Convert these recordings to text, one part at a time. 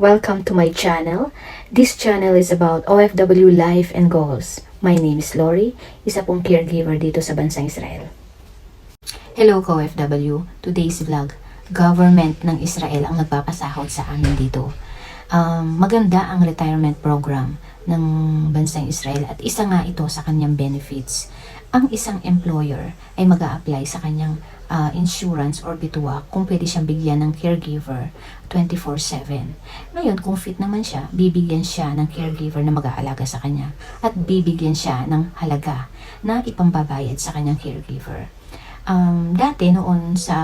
Welcome to my channel. This channel is about OFW life and goals. My name is Lori, isa pong caregiver dito sa bansang Israel. Hello OFW. Today's vlog, government ng Israel ang nagpapasahod sa amin dito. Um, maganda ang retirement program ng bansang Israel at isa nga ito sa kanyang benefits. Ang isang employer ay mag apply sa kanyang ah, insurance or bituwa kung pwede siyang bigyan ng caregiver 24-7. Ngayon, kung fit naman siya, bibigyan siya ng caregiver na mag-aalaga sa kanya at bibigyan siya ng halaga na ipambabayad sa kanyang caregiver. Um, dati noon sa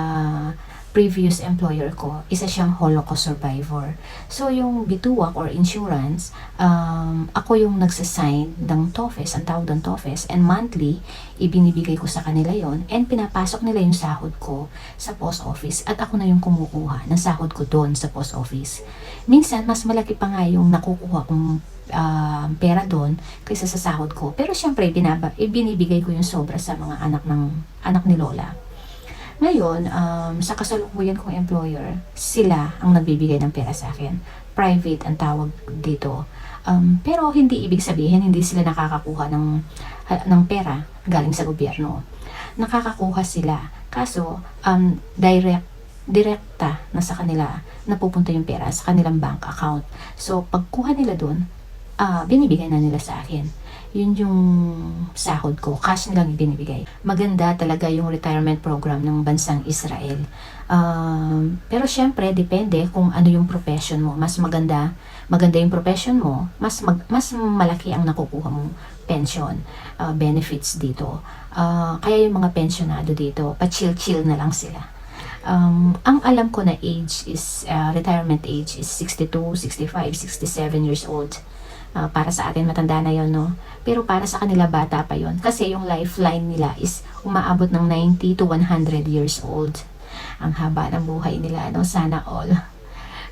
previous employer ko, isa siyang Holocaust survivor. So, yung bituwak or insurance, um, ako yung nagsasign ng TOFES, ang tawag ng TOFES, and monthly, ibinibigay ko sa kanila yon and pinapasok nila yung sahod ko sa post office at ako na yung kumukuha ng sahod ko doon sa post office. Minsan, mas malaki pa nga yung nakukuha kong ah, pera doon kaysa sa sahod ko. Pero syempre, binaba, ibinibigay ko yung sobra sa mga anak ng anak ni Lola. Ngayon, um, sa kasalukuyan kong employer, sila ang nagbibigay ng pera sa akin. Private ang tawag dito. Um, pero hindi ibig sabihin hindi sila nakakakuha ng ng pera galing sa gobyerno. Nakakakuha sila. Kaso um, direct direkta na sa kanila napupunta yung pera sa kanilang bank account. So pagkuha nila doon, ah binibigay na nila sa akin. Yun yung sahod ko. Cash nilang ibinibigay. Maganda talaga yung retirement program ng bansang Israel. Um, pero syempre, depende kung ano yung profession mo. Mas maganda, maganda yung profession mo, mas, mag, mas malaki ang nakukuha mong pension, uh, benefits dito. Uh, kaya yung mga pensionado dito, pa-chill-chill na lang sila. Um, ang alam ko na age is, uh, retirement age is 62, 65, 67 years old. Uh, para sa atin matanda na yon no? Pero para sa kanila bata pa yon kasi yung lifeline nila is umaabot ng 90 to 100 years old. Ang haba ng buhay nila no? Sana all.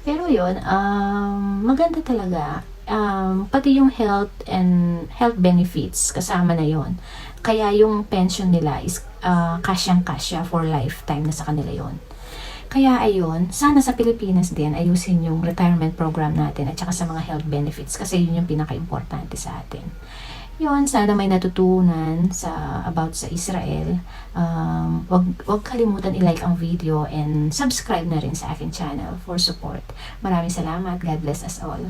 Pero yon um, maganda talaga. Um, pati yung health and health benefits kasama na yon kaya yung pension nila is uh, kasyang kasya for lifetime na sa kanila yon kaya ayun, sana sa Pilipinas din ayusin yung retirement program natin at saka sa mga health benefits kasi yun yung pinaka-importante sa atin. Yun, sana may natutunan sa about sa Israel. Um, wag, wag kalimutan i-like ang video and subscribe na rin sa akin channel for support. Maraming salamat. God bless us all.